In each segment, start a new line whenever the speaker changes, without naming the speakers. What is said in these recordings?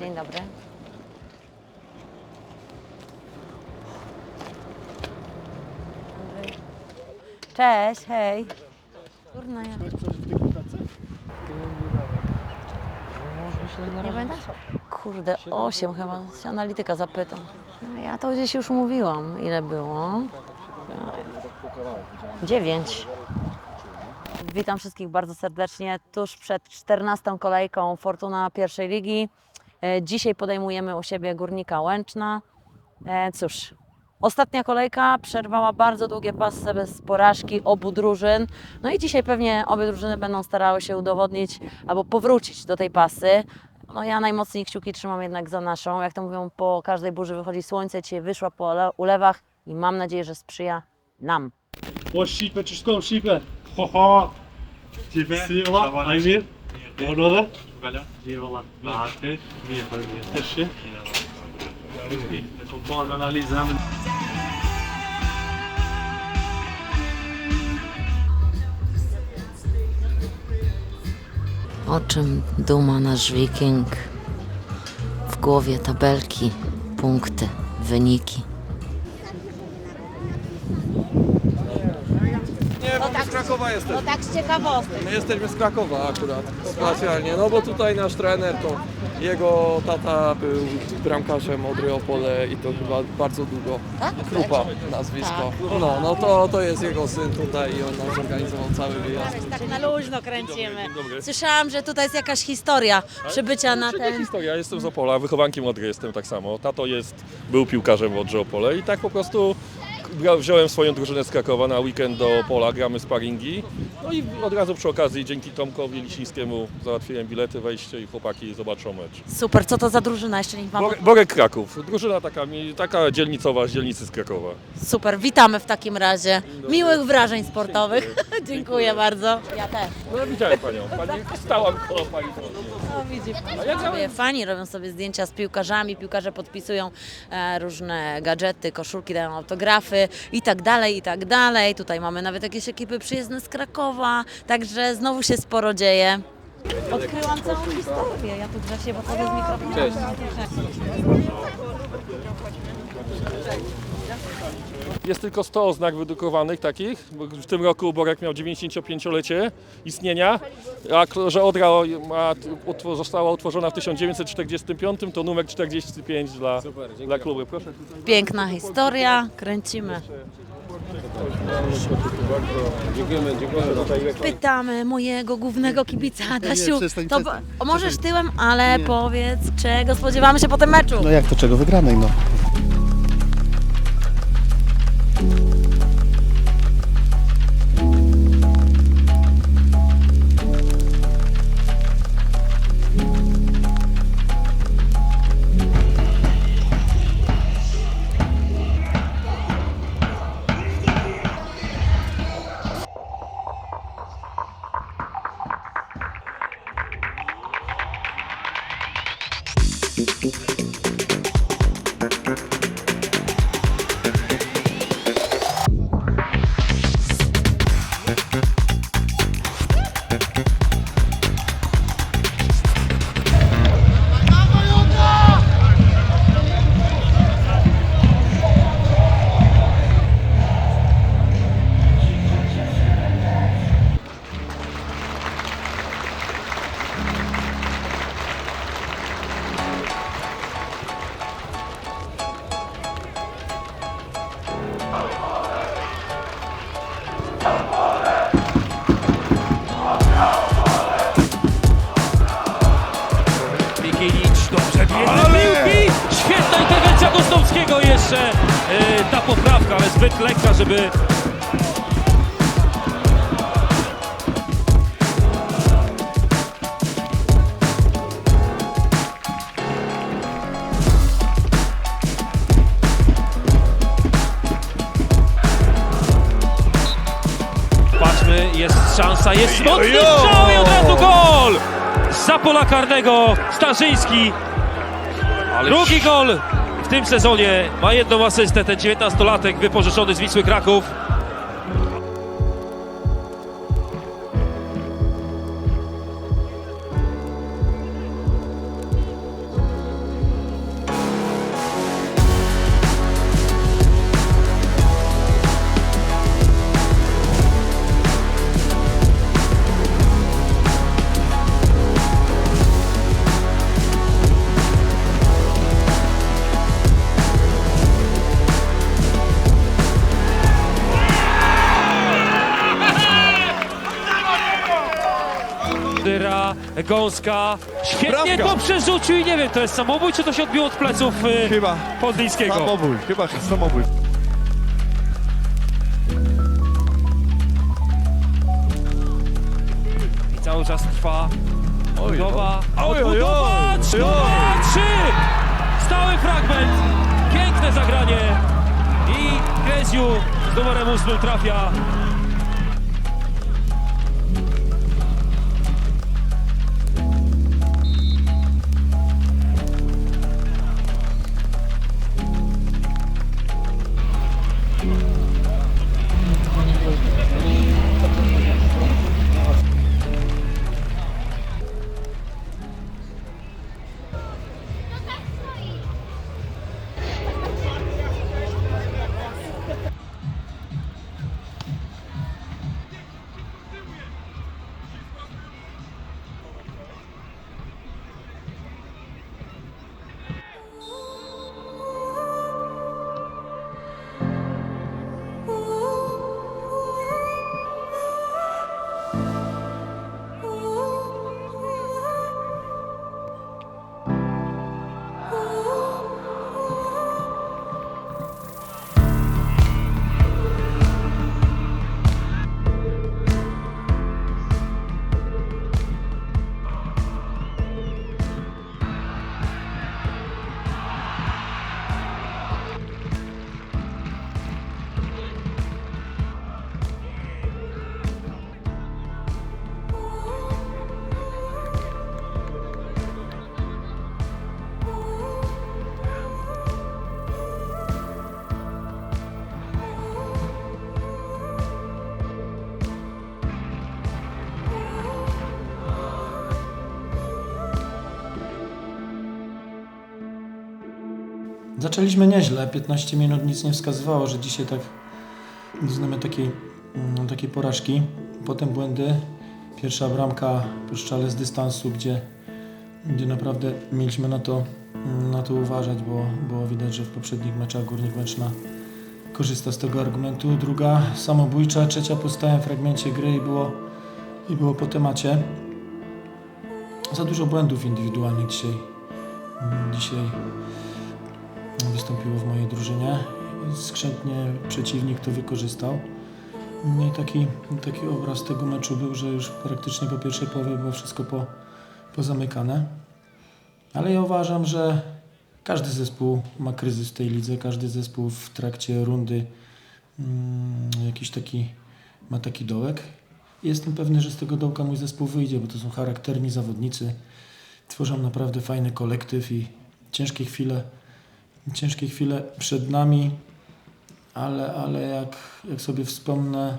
Dzień dobry. Cześć, hej. Kurna, ja... Nie będę? Kurde, 8 chyba. Się analityka zapytam. No, Ja to gdzieś już mówiłam, ile było. 9. Witam wszystkich bardzo serdecznie. Tuż przed 14 kolejką Fortuna pierwszej ligi. E, Dzisiaj podejmujemy u siebie Górnika Łęczna. E, Cóż, ostatnia kolejka przerwała bardzo długie pasy bez porażki obu drużyn. No i dzisiaj pewnie obie drużyny będą starały się udowodnić albo powrócić do tej pasy. No ja najmocniej kciuki trzymam jednak za naszą. Jak to mówią, po każdej burzy wychodzi słońce. Dzisiaj wyszła po ule- ulewach i mam nadzieję, że sprzyja nam.
Moi skipet, tu skal skipet. Haha.
Skipet.
Siva, Emil. Hvordan?
Velja.
Girola.
Martin.
Teşe.
Kontroll analizy.
O czym duma nasz wiking? W głowie tabelki, punkty, wyniki.
Krakowa jesteśmy.
tak z ciekawostek.
My jesteśmy z Krakowa akurat, specjalnie. No bo tutaj nasz trener to jego tata był bramkarzem Odry Opole i to chyba bardzo długo.
Tak?
Krupa nazwisko. No, no to, to jest jego syn tutaj i on nam zorganizował cały wyjazd.
Tak na luźno kręcimy. Słyszałam, że tutaj jest jakaś historia przybycia na
Nie
ten...
historia, jestem z Opola, wychowankiem Odry jestem tak samo. Tato jest, był piłkarzem w Odrze Opole i tak po prostu gra- wziąłem swoją drużynę z Krakowa na weekend do Opola, gramy sparingi. No i od razu przy okazji dzięki Tomkowi Lisińskiemu załatwiłem bilety, wejście i chłopaki zobaczą mecz.
Super, co to za drużyna? Jeszcze niech mam...
Borek, Borek Kraków, drużyna taka, mi- taka dzielnicowa z dzielnicy z Krakowa.
Super, witamy w takim razie. Miłych wrażeń sportowych. Dziękuję bardzo. Ja też.
No widziałem panią, pani stałam koło pani.
No, widzi pan. Sobie Fani robią sobie zdjęcia z piłkarzami, piłkarze podpisują e, różne gadżety, koszulki, dają autografy i tak dalej, i tak dalej. Tutaj mamy nawet jakieś ekipy przyjezdne z Krakowa, także znowu się sporo dzieje. Odkryłam całą historię. Ja tu Grzesie, bo sobie z mikrofonem. Cześć.
Jest tylko 100 oznak wydrukowanych takich. bo W tym roku Borek miał 95-lecie istnienia, a że Odra ma, utwo- została utworzona w 1945, to numer 45 dla, dla klubu. Proszę.
Piękna historia, kręcimy. Pytamy mojego głównego kibica, Adasiu,
przestań,
to
przestań.
możesz tyłem, ale powiedz, czego spodziewamy się po tym meczu.
No jak to czego wygranej no?
Mikiewicz dobrze bierze piłki. Świetna interwencja Gostowskiego jeszcze. e, ta poprawka, ale zbyt lekka, żeby szansa, jest mocny strzał i od razu gol! Za pola karnego Starzyński. Drugi gol w tym sezonie. Ma jedną asystę, ten 19-latek wypożyczony z Wisły Kraków. Gąska, świetnie
Bramka.
to przerzucił i nie wiem, to jest samobój, czy to się odbiło od pleców y,
Chyba
Podlińskiego?
samobój, chyba samobój.
I cały czas trwa
Oj, oj, oj.
odbudowa,
Oj,
trzy,
oj.
trzy, stały fragment, piękne zagranie i Greziu z numerem 8 trafia
Zaczęliśmy nieźle, 15 minut nic nie wskazywało, że dzisiaj tak doznamy takiej, mm, takiej porażki. Potem błędy. Pierwsza bramka po strzale z dystansu, gdzie, gdzie naprawdę mieliśmy na to, na to uważać, bo było widać, że w poprzednich meczach Górnik Łęczna korzysta z tego argumentu. Druga samobójcza, trzecia po stałym fragmencie gry i było, i było po temacie. Za dużo błędów indywidualnych dzisiaj. Mm, Dzisiaj wystąpiło w mojej drużynie. Skrzętnie przeciwnik to wykorzystał. No i taki, taki obraz tego meczu był, że już praktycznie po pierwszej połowie było wszystko po, pozamykane. Ale ja uważam, że każdy zespół ma kryzys w tej lidze, każdy zespół w trakcie rundy mm, jakiś taki ma taki dołek. Jestem pewny, że z tego dołka mój zespół wyjdzie, bo to są charakterni zawodnicy. Tworzą naprawdę fajny kolektyw i ciężkie chwile ciężkie chwile przed nami, ale, ale jak, jak sobie wspomnę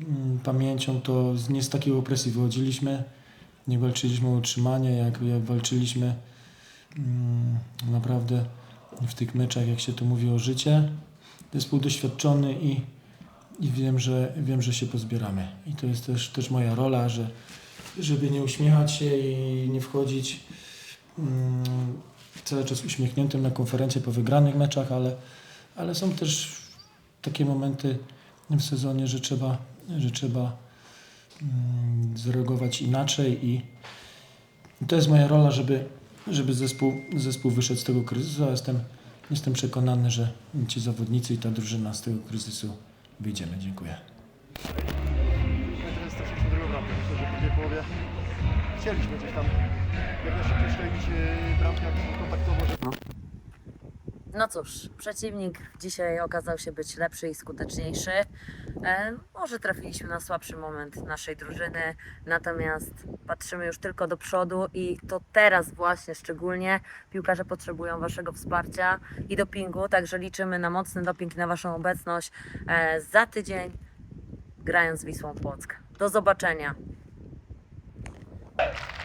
mm, pamięcią, to nie z takiej opresji wychodziliśmy, nie walczyliśmy o utrzymanie, jak, jak walczyliśmy mm, naprawdę w tych meczach, jak się to mówi, o życie. Zespół doświadczony i, i wiem, że, wiem, że się pozbieramy. I to jest też, też moja rola, że, żeby nie uśmiechać się i nie wchodzić mm, cały czas uśmiechniętym na konferencję po wygranych meczach, ale, ale są też takie momenty w sezonie, że trzeba, że trzeba mm, zareagować inaczej i to jest moja rola, żeby, żeby zespół, zespół wyszedł z tego kryzysu, a jestem, jestem przekonany, że ci zawodnicy i ta drużyna z tego kryzysu wyjdziemy. Dziękuję.
Chcieliśmy gdzieś tam jak najszybciej strzelić yy, bramkę jak kontaktowo, żeby
No cóż, przeciwnik dzisiaj okazał się być lepszy i skuteczniejszy. E, może trafiliśmy na słabszy moment naszej drużyny, natomiast patrzymy już tylko do przodu i to teraz właśnie szczególnie piłkarze potrzebują Waszego wsparcia i dopingu, także liczymy na mocny doping i na Waszą obecność e, za tydzień grając z Wisłą Płock. Do zobaczenia. Bye.